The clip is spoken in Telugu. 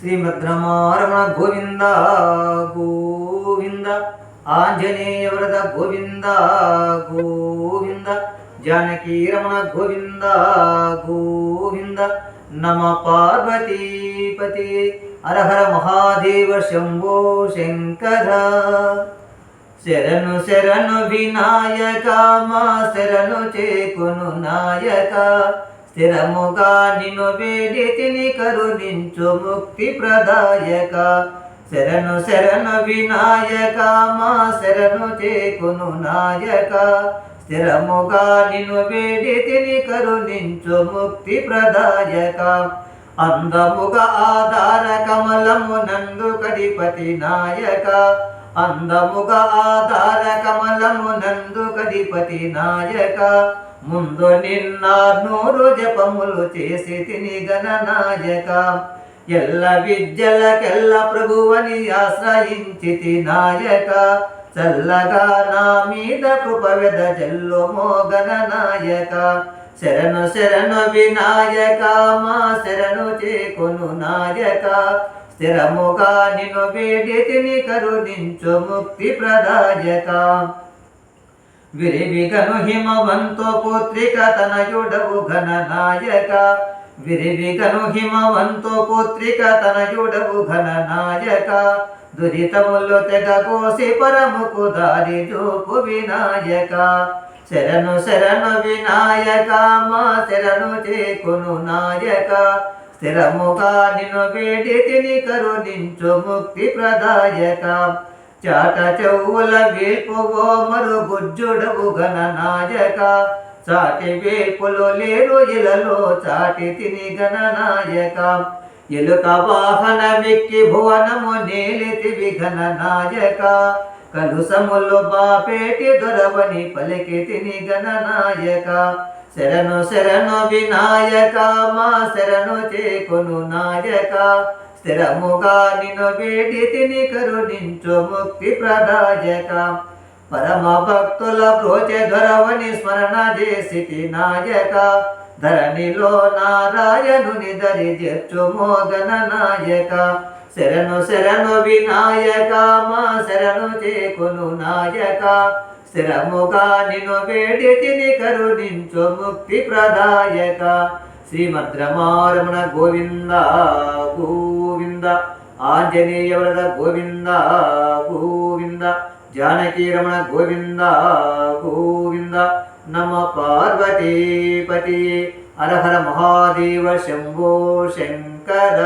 శ్రీభద్రమారమణ గోవింద గోవింద ఆంజనేయ వ్రత గోవింద గోవింద జానకీ రమణ గోవింద గోవింద నమ పార్వతీపతి హరహర మహాదేవ శంభో శంకర. శరణు శరణు వినాయక మా శరణు చేకును నాయక. స్థిరముగా నిన్ను వేడి తిని కరుణించు ముక్తి ప్రదాయక. శరణు శరణు వినాయక మా శరణు చేకును నాయక. స్థిరముగా నిన్ను వేడి తిని కరుణించు ముక్తి ప్రదాయక. అందముగా ఆధార కమలము నందు కడిపతి నాయక. అందముగా ఆధార కమలము నందు కడిపతి నాయక. ముందు నిన్న నూరు జపములు చేసి తిని గణనాయక ఎల్ల విద్యలకెల్ల ప్రభువని ఆశ్రయించి నాయక. చల్లగా నా మీద కృపవెద జల్లు మోగన నాయక. శరణు శరణు వినాయక మా శరణు చేకొను నాయక. స్థిరముగా నిన్ను వేడి తిని కరుణించు ముక్తి ప్రదాయక. విరివిగను హిమవంతో పుత్రిక తనయుడవు ఘననాయక. విరివిగను హిమవంతో పుత్రిక తనయుడవు ఘననాయక. దురితములు తెగకోసి పరముకు దారి చూపు వినాయక. శరణు శరణు వినాయక మా శరణు చేకును నాయక. స్థిరముగా నిన్ను వేడి తిని కరుణించు ముక్తి ప్రదాయక. చాట చెవుల వేపువో మరు గుజ్జుడవు గణ నాయక. చాటి వేపులు లేరు ఇలలో చాటి తిని గణ నాయక. ఎలుక వాహన మిక్కి భువనము నేలితి విఘన నాయక. కలుసములు బాపేటి దొరవని పలికి తిని గణ నాయక. శరణు శరణు వినాయక మా శరణు చేకును నాయక. స్థిరముగా నిన్ను వేడి తిని కరుణించు ముక్తి ప్రదాయక. పరమ భక్తుల ప్రోచె ధరవని స్మరణ చేసి నాయక ధరణిలో నారాయణుని దరి చేర్చు మోదన నాయక. శరణు శరణు వినాయక మా శరణు చేకును నాయక. స్థిరముగా నిన్ను వేడి తిని కరుణించు ముక్తి ప్రదాయక. శ్రీమద్రమారమణ గోవింద గోవింద ఆంజనేయ వరద గోవింద గోవింద జానకీ రమణ గోవింద గోవింద నమ పార్వతీపతి హర హర మహాదేవ శంభో శంకర.